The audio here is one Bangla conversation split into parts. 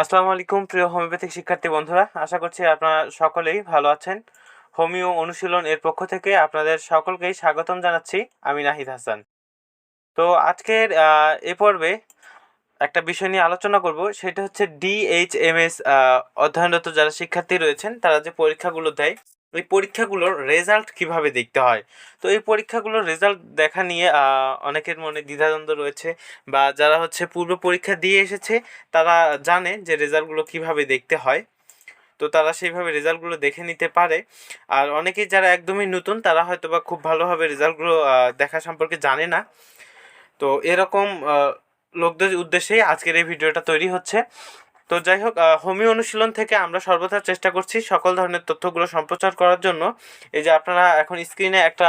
আসসালামু আলাইকুম, প্রিয় হোমিওপ্যাথিক শিক্ষার্থী বন্ধুরা। আশা করছি আপনারা সকলেই ভালো আছেন। হোমিও অনুশীলন এর পক্ষ থেকে আপনাদের সকলকেই স্বাগতম জানাচ্ছি। আমি নাহিদ হাসান। তো আজকের এ পর্বে একটা বিষয় নিয়ে আলোচনা করব। সেটা হচ্ছে ডিএইচএমএস অধ্যয়নরত যারা শিক্ষার্থী রয়েছেন, তারা যে পরীক্ষাগুলো দেয় ওই পরীক্ষাগুলোর রেজাল্ট কীভাবে দেখতে হয়? তো এই পরীক্ষাগুলোর রেজাল্ট দেখা নিয়ে অনেকের মনে দ্বিধাদ্বন্দ্ব রয়েছে বা যারা হচ্ছে পূর্ব পরীক্ষা দিয়ে এসেছে, তারা জানে যে রেজাল্টগুলো কীভাবে দেখতে হয়। তো তারা সেইভাবে রেজাল্টগুলো দেখে নিতে পারে। আর অনেকেই যারা একদমই নতুন, তারা হয়তো বা খুব ভালোভাবে রেজাল্টগুলো দেখা সম্পর্কে জানে না। তো এরকম লোকদের উদ্দেশ্যেই আজকের এই ভিডিওটা তৈরি হচ্ছে। তো যাই হোক হোমিও অনুশীলন থেকে আমরা সর্বদা চেষ্টা করছি সকল ধরনের তথ্যগুলো সম্প্রচার করার জন্য। এই যে আপনারা এখন স্ক্রিনে একটা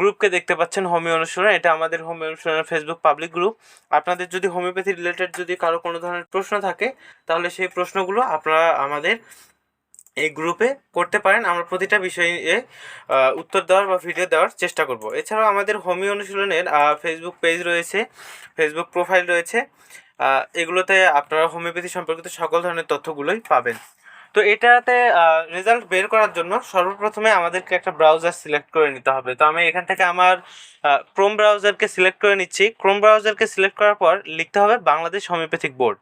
গ্রুপকে দেখতে পাচ্ছেন, হোমিও অনুশীলন। এটা আমাদের হোমিও অনুশীলনের ফেসবুক পাবলিক গ্রুপ আপনাদের যদি হোমিওপ্যাথি রিলেটেড যদি কারও কোনো ধরনের প্রশ্ন থাকে, তাহলে সেই প্রশ্নগুলো আপনারা আমাদের এই গ্রুপে করতে পারেন। আমরা প্রতিটা বিষয়ে উত্তর দেওয়ার বা ভিডিও দেওয়ার চেষ্টা করব। এছাড়াও আমাদের হোমিও অনুশীলনের ফেসবুক পেজ রয়েছে ফেসবুক প্রোফাইল রয়েছে। এগুলোতে আপনারা হোমিওপ্যাথি সম্পর্কিত সকল ধরনের তথ্যগুলোই পাবেন। তো এটাতে রেজাল্ট বের করার জন্য সর্বপ্রথমে আমাদেরকে একটা ব্রাউজার সিলেক্ট করে নিতে হবে। তো আমি এখান থেকে আমার ক্রোম ব্রাউজারকে সিলেক্ট করে নিচ্ছি। ক্রোম ব্রাউজারকে সিলেক্ট করার পর লিখতে হবে বাংলাদেশ হোমিওপ্যাথিক বোর্ড।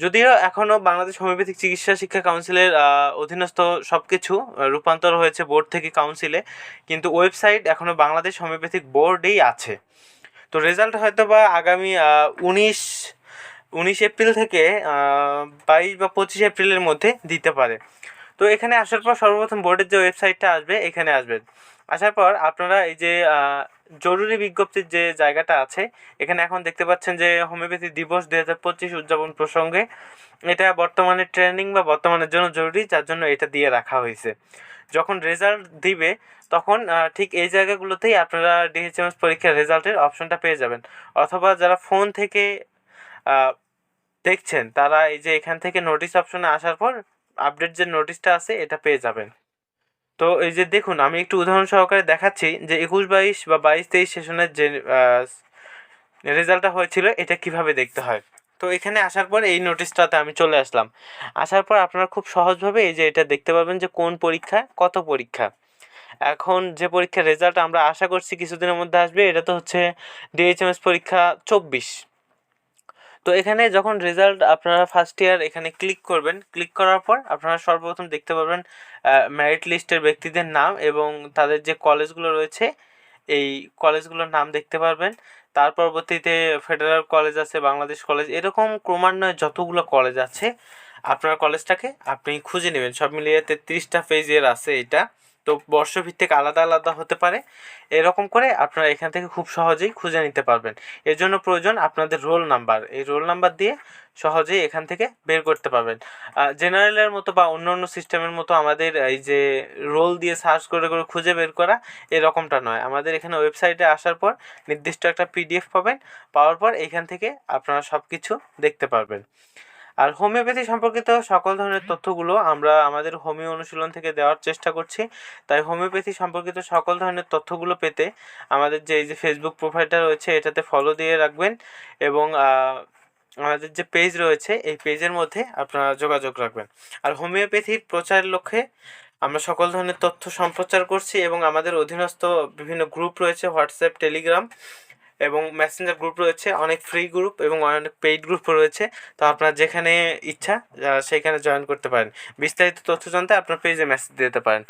যদিও এখনও বাংলাদেশ হোমিওপ্যাথিক চিকিৎসা শিক্ষা কাউন্সিলের অধীনস্থ সব কিছু রূপান্তর হয়েছে বোর্ড থেকে কাউন্সিলে, কিন্তু ওয়েবসাইট এখনও বাংলাদেশ হোমিওপ্যাথিক বোর্ডেই আছে। তো রেজাল্ট হয়তো বা আগামী উনিশ উনিশ এপ্রিল থেকে বাইশ বা পঁচিশ এপ্রিলের মধ্যে দিতে পারে। তো এখানে আসার পর সর্বপ্রথম বোর্ডের যে ওয়েবসাইটটা আসবে, এখানে আসবেন আসার পর আপনারা এই যে জরুরি বিজ্ঞপ্তির যে জায়গাটা আছে, এখানে এখন দেখতে পাচ্ছেন যে হোমিওপ্যাথি দিবস দুই হাজার পঁচিশ উদযাপন প্রসঙ্গে এটা বর্তমানে ট্রেনিং বা বর্তমানের জন্য জরুরি, যার জন্য এটা দিয়ে রাখা হয়েছে। যখন রেজাল্ট দিবে, তখন ঠিক এই জায়গাগুলোতেই আপনারা ডিএইচএমএস পরীক্ষার রেজাল্টের অপশনটা পেয়ে যাবেন। অথবা যারা ফোন থেকে দেখছেন, তারা এই যে এখান থেকে নোটিশ অপশনে আসার পর আপডেট যে নোটিশটা আছে, এটা পেয়ে যাবেন। তো এই যে দেখুন, আমি একটু উদাহরণ সহকারে দেখাচ্ছি যে একুশ বাইশ বা বাইশ তেইশ সেশনের যে রেজাল্টটা হয়েছিল, এটা কীভাবে দেখতে হয়। তো এখানে আসার পর এই নোটিশটাতে আমি চলে আসলাম। আসার পর আপনারা খুব সহজভাবে এই যে এটা দেখতে পাবেন যে কোন পরীক্ষা কত পরীক্ষা। এখন যে পরীক্ষার রেজাল্ট আমরা আশা করছি কিছুদিনের মধ্যে আসবে, এটা তো হচ্ছে ডিএইচএমএস পরীক্ষা চব্বিশ। তো এখানে যখন রেজাল্ট আপনারা ফার্স্ট ইয়ার এখানে ক্লিক করবেন ক্লিক করার পর আপনারা সর্বপ্রথম দেখতে পাবেন মেরিট লিস্টের ব্যক্তিদের নাম এবং তাদের যে কলেজগুলো রয়েছে, এই কলেজগুলোর নাম দেখতে পারবেন। তার পরবর্তীতে ফেডারেল কলেজ আছে, বাংলাদেশ কলেজ এরকম ক্রমান্বয়ে যতগুলো কলেজ আছে, আপনার কলেজটাকে আপনি খুঁজে নেবেন। সব মিলিয়ে তেত্রিশটা পেজের আছে এটা। তো বর্ষভিত্তিক আলাদা আলাদা হতে পারে। এরকম করে আপনারা এখান থেকে খুব সহজেই খুঁজে নিতে পারবেন। এর জন্য প্রয়োজন আপনাদের রোল নাম্বার। এই রোল নাম্বার দিয়ে সহজেই এখান থেকে বের করতে পারবেন। জেনারেলের মতো বা অন্য অন্য সিস্টেমের মতো আমাদের এই যে রোল দিয়ে সার্চ করে করে খুঁজে বের করা এরকমটা নয়। আমাদের এখানে ওয়েবসাইটে আসার পর নির্দিষ্ট একটা পিডিএফ পাবেন। পাওয়ার পর এখান থেকে আপনারা সব কিছু দেখতে পারবেন। আর হোমিওপ্যাথি সম্পর্কিত সকল ধরনের তথ্যগুলো আমরা আমাদের হোমিও অনুশীলন থেকে দেওয়ার চেষ্টা করছি। তাই হোমিওপ্যাথি সম্পর্কিত সকল ধরনের তথ্যগুলো পেতে আমাদের যে, এই যে ফেসবুক প্রোফাইলটা রয়েছে, এটাতে ফলো দিয়ে রাখবেন এবং আমাদের যে পেজ রয়েছে, এই পেজের মধ্যে আপনারা যোগাযোগ রাখবেন। আর হোমিওপ্যাথির প্রচারের লক্ষ্যে আমরা সকল ধরনের তথ্য সম্প্রচার করছি এবং আমাদের অধীনস্থ বিভিন্ন গ্রুপ রয়েছে হোয়াটসঅ্যাপ টেলিগ্রাম এবং মেসেঞ্জার গ্রুপ রয়েছে, অনেক ফ্রি গ্রুপ এবং অনেক পেইড গ্রুপ রয়েছে। তো আপনার যেখানে ইচ্ছা সেখানে জয়েন করতে পারেন। বিস্তারিত তথ্য জানতে আপনার পেজে মেসেজ দিতে পারেন।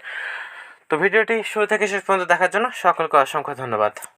তো ভিডিওটি শুরু থেকে শেষ পর্যন্ত দেখার জন্য সকলকে অসংখ্য ধন্যবাদ।